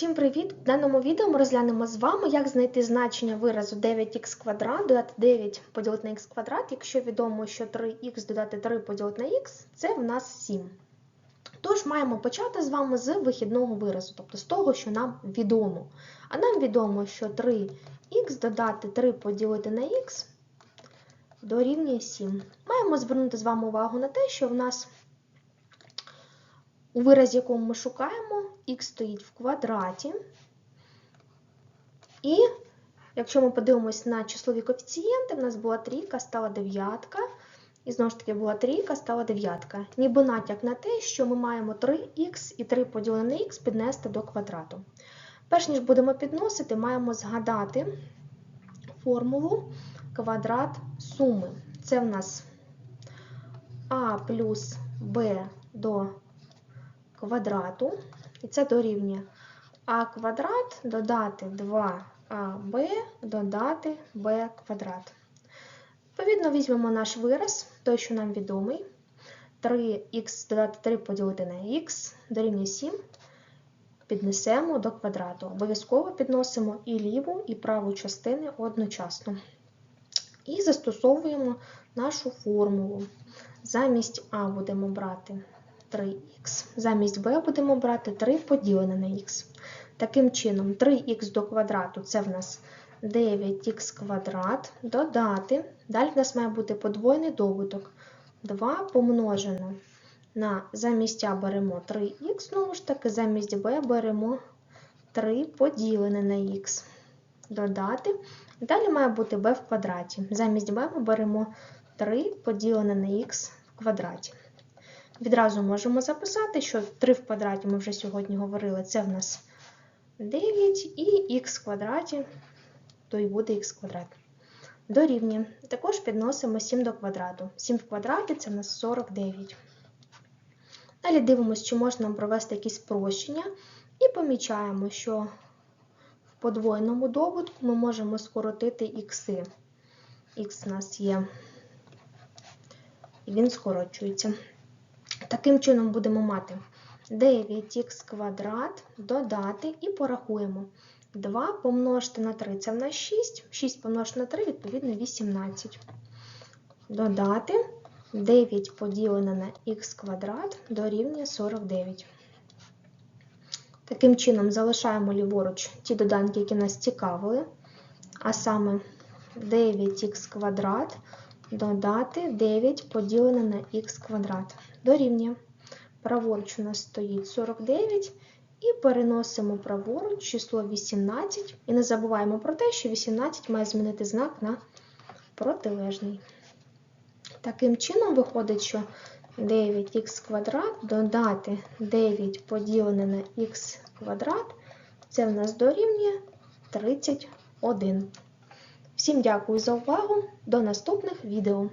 Всім привіт! В даному відео ми розглянемо з вами, як знайти значення виразу 9х квадрат, додати 9 поділити на х квадрат, якщо відомо, що 3х додати 3 поділити на х це в нас 7. Тож маємо почати з вами з вихідного виразу, тобто з того, що нам відомо. А нам відомо, що 3х додати 3 поділити на х дорівнює 7. Маємо звернути з вами увагу на те, що в нас у виразі, якому ми шукаємо, х стоїть в квадраті. І якщо ми подивимось на числові коефіцієнти, в нас була трійка, стала дев'ятка. І знову ж таки була трійка, стала дев'ятка. Ніби натяк на те, що ми маємо 3х і 3 поділене х піднести до квадрату. Перш ніж будемо підносити, маємо згадати формулу квадрат суми. Це в нас а плюс b до квадрату, і це дорівнює а квадрат додати 2аб додати b квадрат. Відповідно, візьмемо наш вираз, той, що нам відомий. 3х додати 3 поділити на х дорівнює 7. Піднесемо до квадрату. Обов'язково підносимо і ліву, і праву частини одночасно. І застосовуємо нашу формулу. Замість А будемо брати 3х. Замість b будемо брати 3 поділене на х. Таким чином, 3х до квадрату це в нас 9х квадрат, додати. Далі в нас має бути подвойний добуток. 2 помножено на замість А беремо 3х, знову ж таки, замість b беремо 3 поділене на х. Додати. Далі має бути b в квадраті. Замість b ми беремо 3 поділене на х в квадраті. Відразу можемо записати, що 3 в квадраті ми вже сьогодні говорили, це в нас 9 і х в квадраті, то і буде х квадрат. Дорівнює. Також підносимо 7 до квадрату. 7 в квадраті це в нас 49. Далі дивимося, чи можна провести якісь спрощення, і помічаємо, що в подвоєному добутку ми можемо скоротити ікси. Х у нас є, і він скорочується. Таким чином будемо мати 9х квадрат додати і порахуємо. 2 помножити на 3 це в нас 6. 6 помножити на 3, відповідно, 18. Додати 9 поділене на х квадрат дорівнює 49. Таким чином, залишаємо ліворуч ті доданки, які нас цікавили. А саме 9х квадрат додати 9 поділене на х квадрат. Дорівнює. Праворуч у нас стоїть 49. І переносимо праворуч число 18. І не забуваємо про те, що 18 має змінити знак на протилежний. Таким чином, виходить, що 9х квадрат додати 9 поділене на х квадрат, це в нас дорівнює 31. Всім дякую за увагу. До наступних відео.